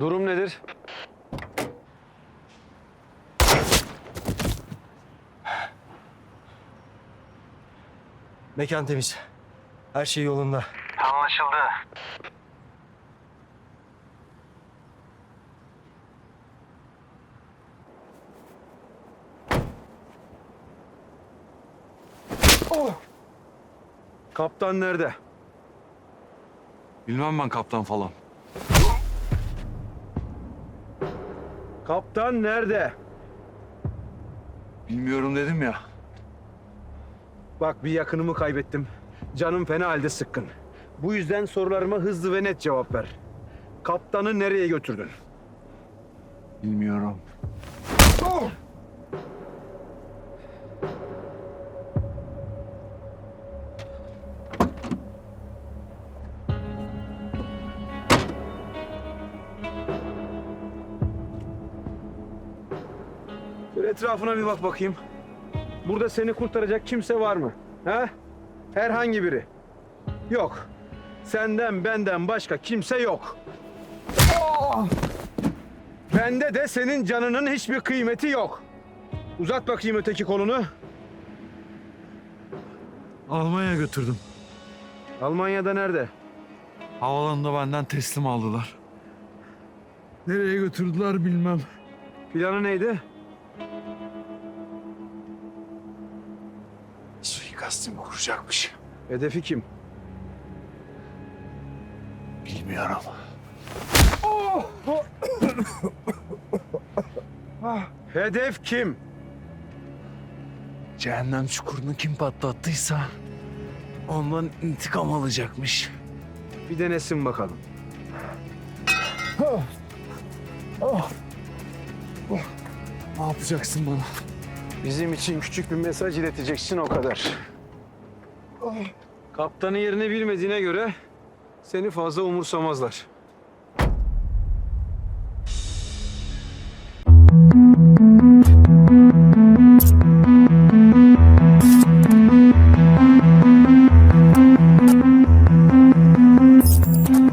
Durum nedir? Mekan temiz. Her şey yolunda. Anlaşıldı. Kaptan nerede? Bilmem ben kaptan falan. Kaptan nerede? Bilmiyorum dedim ya. Bak bir yakınımı kaybettim. Canım fena halde sıkkın. Bu yüzden sorularıma hızlı ve net cevap ver. Kaptanı nereye götürdün? Bilmiyorum. Şöyle etrafına bir bak bakayım. Burada seni kurtaracak kimse var mı? Ha? Herhangi biri. Yok. Senden benden başka kimse yok. Bende de senin canının hiçbir kıymeti yok. Uzat bakayım öteki kolunu. Almanya'ya götürdüm. Almanya'da nerede? Havalanında benden teslim aldılar. Nereye götürdüler bilmem. Planı neydi? Suikastimi kuracakmış. Hedefi kim? Bilmiyorum. Hedef kim? Cehennem çukurunu kim patlattıysa ondan intikam alacakmış. Bir denesin bakalım. Ne yapacaksın bana? Bizim için küçük bir mesaj ileteceksin o kadar. Kaptanın yerini bilmediğine göre seni fazla umursamazlar.